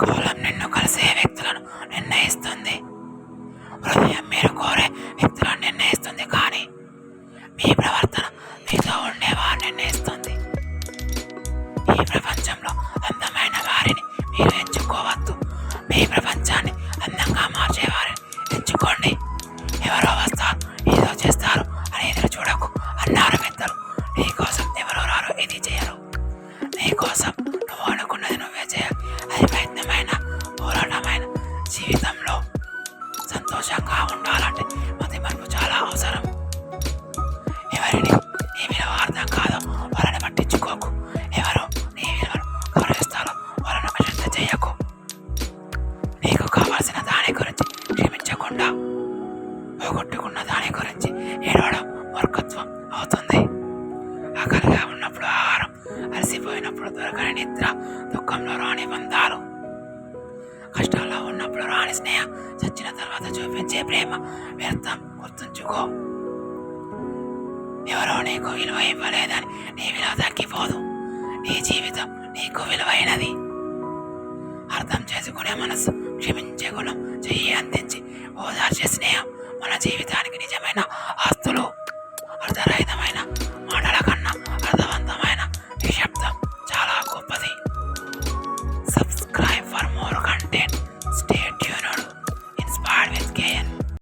కాలం నిన్ను కలిసే వ్యక్తులను నిర్ణయిస్తుంది. హృదయం మీరు కోరే వ్యక్తులను నిర్ణయిస్తుంది కానీ మీ ప్రవర్తన మీతో ఉండేవారు నిర్ణయిస్తుంది. ఈ ప్రపంచంలో అందమైన వారిని మీరు ఎంచుకోవద్దు. మీ ప్రపంచాన్ని అందంగా మార్చేవారిని ఎంచుకోండి. ఎవరో వస్తారు ఏదో చేస్తారు అని ఎదురు చూడకు అన్నారు పెద్దలు నీకోసం ఎవరో రారు ఇది చేయరు. నీకోసం జీవితంలో సంతోషంగా ఉండాలంటే మతి మనకు చాలా అవసరం. ఎవరిని నీ విలువ అర్థం కాదో వాళ్ళని పట్టించుకోకు. ఎవరు నీ విలువను గౌరవిస్తారో వాళ్ళను అశ్రద్ధ చేయకు. నీకు కావాల్సిన దాని గురించి క్షమించకుండా పోగొట్టుకున్న దాని గురించి ఏడవడం మూర్ఖత్వం అవుతుంది. ఆకలిగా ఉన్నప్పుడు ఆహారం అలసిపోయినప్పుడు దొరకని నిద్ర దుఃఖంలో రాని బంధాలు. కష్టాలు ఉన్నప్పుడు రాని స్నేహం చచ్చిన తర్వాత చూపించే ప్రేమ వ్యర్థం గుర్తుంచుకో. ఎవరో నీకు విలువ ఇవ్వలేదని నీ విలువ తగ్గిపోదు. నీ జీవితం నీకు విలువైనది. అర్థం చేసుకునే మనసు క్షమించే గుణం చెయ్యి అందించి ఓదార్చే స్నేహం మన జీవితానికి నిజమైన ఆస్తులు. అర్థరహితమైన